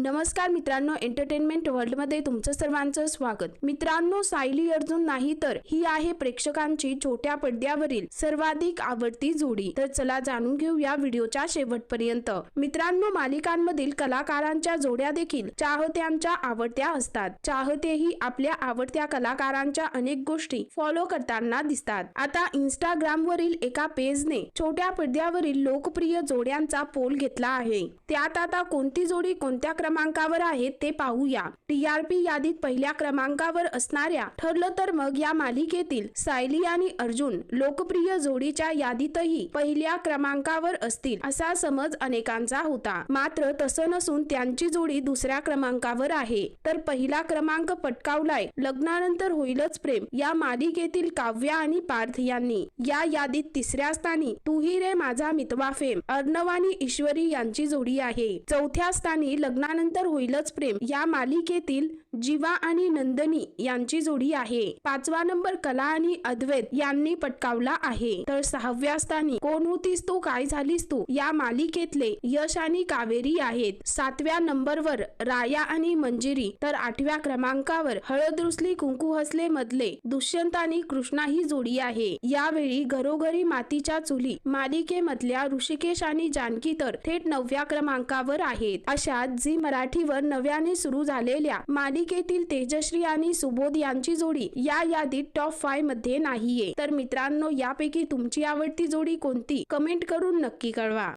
नमस्कार मित्रांनो एंटरटेनमेंट वर्ल्डमध्ये तुमचं सर्वांचं स्वागत. मित्रांनो सायली अर्जुन नाही तर ही आहे प्रेक्षकांची छोट्या पडद्यावरील सर्वाधिक आवडती जोडी. तर चला जाणून घेऊ या व्हिडिओच्या शेवटपर्यंत. मित्रांनो मालिकांमधील कलाकारांच्या जोड्या देखील चाहत्यांच्या आवडत्या असतात. चाहतेही आपल्या आवडत्या कलाकारांच्या अनेक गोष्टी फॉलो करताना दिसतात. आता इंस्टाग्राम वरील एका पेजने छोट्या पडद्यावरील लोकप्रिय जोड्यांचा पोल घेतला आहे. त्यात आता कोणती जोडी कोणत्या क्रमांकावर आहेत ते पाहूया. टीआरपी यादीत पहिल्या क्रमांकावर असणाऱ्या ठरलं तर मग या मालिकेतील सायली आणि अर्जुन लोकप्रिय जोडीच्या यादीतही पहिल्या क्रमांकावर असतील असा समज अनेकांचा होता. मात्र तसं नसून त्यांची जोडी दुसऱ्या क्रमांकावर आहे. तर पहिला क्रमांक पटकावलाय लग्नानंतर होईलच प्रेम या मालिकेतील काव्या आणि पार्थ यांनी. या यादीत तिसऱ्या स्थानी तूही रे माझा मितवा फेम अर्णव आणि ईश्वरी यांची जोडी आहे. चौथ्या स्थानी लग्नानंतर त्यानंतर होईलच प्रेम. या मालिकेतील जीवा आणि नंदनी यांची जोडी आहे. पाचवा नंबर कला आणि अद्वैत यांनी पटकावला आहे. तर सहाव्या स्थानी कोण होतीस तू? काय झालीस तू? या मालिकेतले यश आणि कावेरी आहेत. सातव्या नंबरवर राया आणि मंजिरी. तर आठव्या क्रमांकावर हळदरुसली कुंकू हसले मधले दुष्यंत आणि कृष्णा ही जोडी आहे. यावेळी घरोघरी मातीच्या चुली मालिकेमधल्या ऋषिकेश आणि जानकी तर थेट नवव्या क्रमांकावर आहेत. अशा झी मराठीवर नव्याने सुरू झालेल्या मालिकेतील तेजश्री आणि सुबोध यांची जोडी या यादीत टॉप फायमध्ये नाहीये. तर मित्रांनो यापैकी तुमची आवडती जोडी कोणती? कमेंट करून नक्की कळवा.